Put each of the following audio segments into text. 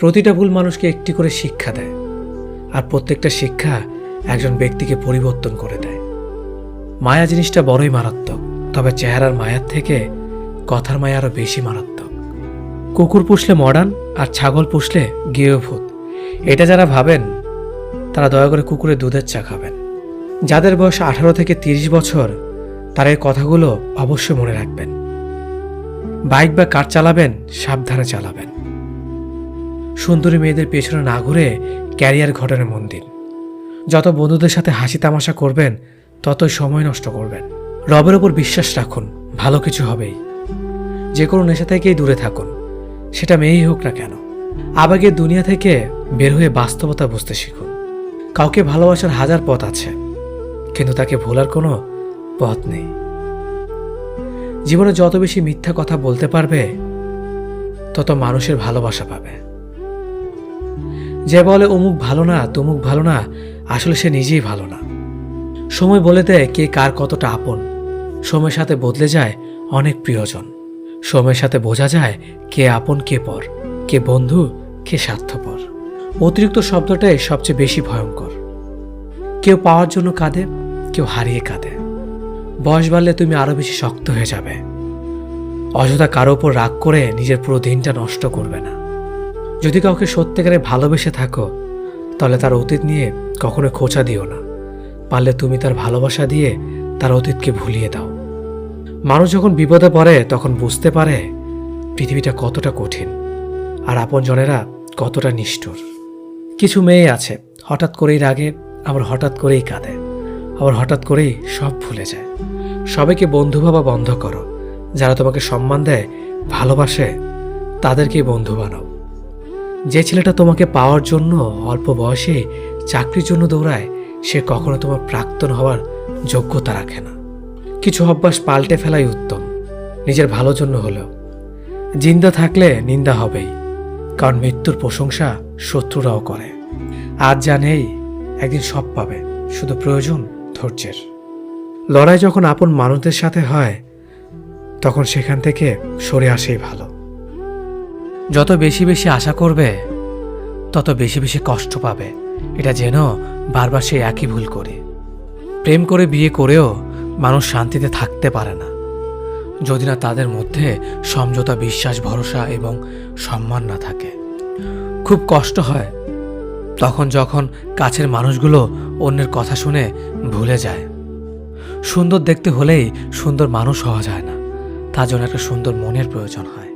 প্রতিটা ভুল মানুষকে একটি করে শিক্ষা দেয়। আর প্রত্যেকটা শিক্ষা একজন ব্যক্তিকে পরিবর্তন করে দেয়। মায়া জিনিসটা বড়ই মারাত্মক, তবে চেহারার মায়ার থেকে কথার মায়া আরও বেশি মারাত্মক। কুকুর পুষলে মডার্ন আর ছাগল পুষলে গৃহভূত। এটা যারা ভাবেন, তারা দয়া করে কুকুরের দুধের চা খাবেন। যাদের বয়স আঠারো থেকে তিরিশ বছর, তারা এই কথাগুলো অবশ্যই মনে রাখবেন। বাইক বা কার চালাবেন, সাবধানে চালাবেন। সুন্দরী মেয়েদের পেছনে না ঘুরে ক্যারিয়ার ঘটনে মন দিন যত বন্ধুদের সাথে হাসি তামাশা করবেন, ততই সময় নষ্ট করবেন। রবের ওপর বিশ্বাস রাখুন, ভালো কিছু হবেই। যে কোনো নেশা থেকেই দূরে থাকুন, সেটা মেয়েই হোক না কেন। আবেগের দুনিয়া থেকে বের হয়ে বাস্তবতা বুঝতে শিখুন। কাউকে ভালোবাসার হাজার পথ আছে, কিন্তু তাকে ভোলার কোনো পথ নেই। জীবনে যত বেশি মিথ্যা কথা বলতে পারবে, তত মানুষের ভালোবাসা পাবে। যে বলে অমুক ভালো না, তমুক ভালো না, আসলে সে নিজেই ভালো না। সময় বলে দেয় কে কার কতটা আপন। সময়ের সাথে বদলে যায় অনেক প্রিয়জন। সময়ের সাথে বোঝা যায় কে আপন, কে পর, কে বন্ধু, কে স্বার্থপর। অতিরিক্ত শব্দটাই সবচেয়ে বেশি ভয়ঙ্কর। কেউ পাওয়ার জন্য কাঁদে, কেউ হারিয়ে কাঁদে। বয়স বাড়লে তুমি আরও বেশি শক্ত হয়ে যাবে। অযথা কারও ওপর রাগ করে নিজের পুরো দিনটা নষ্ট করবে না। যদি কাউকে সত্যিকারে ভালোবেসে থাকো, তাহলে তার অতীত নিয়ে কখনো খোঁচা দিও না। পারলে তুমি তার ভালোবাসা দিয়ে তার অতীতকে ভুলিয়ে দাও। মানুষ যখন বিপদে পড়ে, তখন বুঝতে পারে পৃথিবীটা কতটা কঠিন আর আপনজনেরা কতটা নিষ্ঠুর। কিছু মেয়ে আছে, হঠাৎ করেই রাগে, আবার হঠাৎ করেই কাঁদে, আবার হঠাৎ করেই সব ভুলে যায়। সবাইকে বন্ধু ভাবা বন্ধ করো। যারা তোমাকে সম্মান দেয়, ভালোবাসে, তাদেরকেই বন্ধু বানাও। যে ছেলেটা তোমাকে পাওয়ার জন্য অল্প বয়সে চাকরির জন্য দৌড়ায়, সে কখনো তোমার প্রাক্তন হওয়ার যোগ্যতা রাখে না। কিছু অভ্যাস পাল্টে ফেলাই উত্তম, নিজের ভালো জন্য হলেও। জিন্দা থাকলে নিন্দা হবেই, কারণ মৃত্যুর প্রশংসা শত্রুরাও করে। আজ জানেই একদিন সব পাবে, শুধু প্রয়োজন ধৈর্যের। লড়াই যখন আপন মানুষদের সাথে হয়, তখন সেখান থেকে সরে আসেই ভালো। যত বেশি বেশি আশা করবে, তত বেশি বেশি কষ্ট পাবে। এটা যেন বারবার সে একই ভুল করে। প্রেম করে বিয়ে করেও মানুষ শান্তিতে থাকতে পারে না। যদি না তাদের মধ্যে সমঝোতা, বিশ্বাস, ভরসা এবং সম্মান না থাকে। খুব কষ্ট হয়। তখন যখন কাছের মানুষগুলো অন্যের কথা শুনে ভুলে যায়। সুন্দর দেখতে হলেই সুন্দর মানুষ হওয়া যায় না। তার জন্য একটা সুন্দর মনের প্রয়োজন হয়।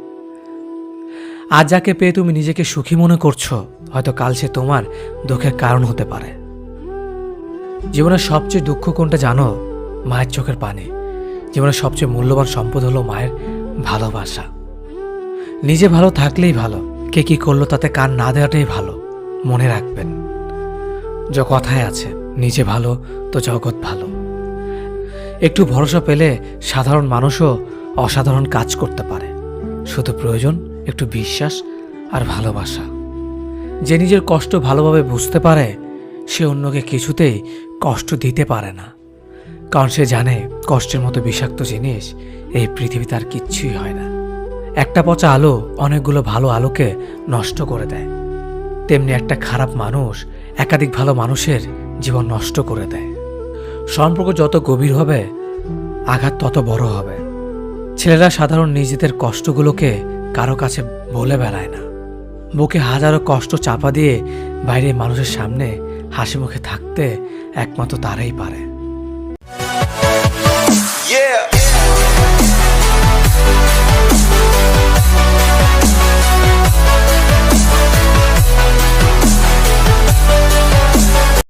আজ যাকে পেয়ে তুমি নিজেকে সুখী মনে করছ, হয়তো কাল সে তোমার দুঃখের কারণ হতে পারে। জীবনের সবচেয়ে দুঃখ কোনটা জানো? মায়ের চোখের পানি। জীবনের সবচেয়ে মূল্যবান সম্পদ হলো মায়ের ভালোবাসা। নিজে ভালো থাকলেই ভালো, কে কি করল তাতে কান না দেওয়াটাই ভালো, মনে রাখবেন। যে কথায় আছে, নিজে ভালো তো জগৎ ভালো। একটু ভরসা পেলে সাধারণ মানুষও অসাধারণ কাজ করতে পারে। শুধু প্রয়োজন একটু বিশ্বাস আর ভালোবাসা। যে নিজের কষ্ট ভালোভাবে বুঝতে পারে, সে অন্যকে কিছুতেই কষ্ট দিতে পারে না। কারণ সে জানে কষ্টের মতো বিষাক্ত জিনিস এই পৃথিবীতে আর কিচ্ছুই হয় না। একটা পচা আলো অনেকগুলো ভালো আলোকে নষ্ট করে দেয়। তেমনি একটা খারাপ মানুষ একাধিক ভালো মানুষের জীবন নষ্ট করে দেয়। সম্পর্ক যত গভীর হবে, আঘাত তত বড় হবে। ছেলেরা সাধারণ নিজেদের কষ্টগুলোকে কারও কাছে বলে বেড়ায় না বুকে হাজারো কষ্ট চাপা দিয়ে বাইরে মানুষের সামনে হাসি মুখে থাকতে একমাত্র তারাই পারে Yeah.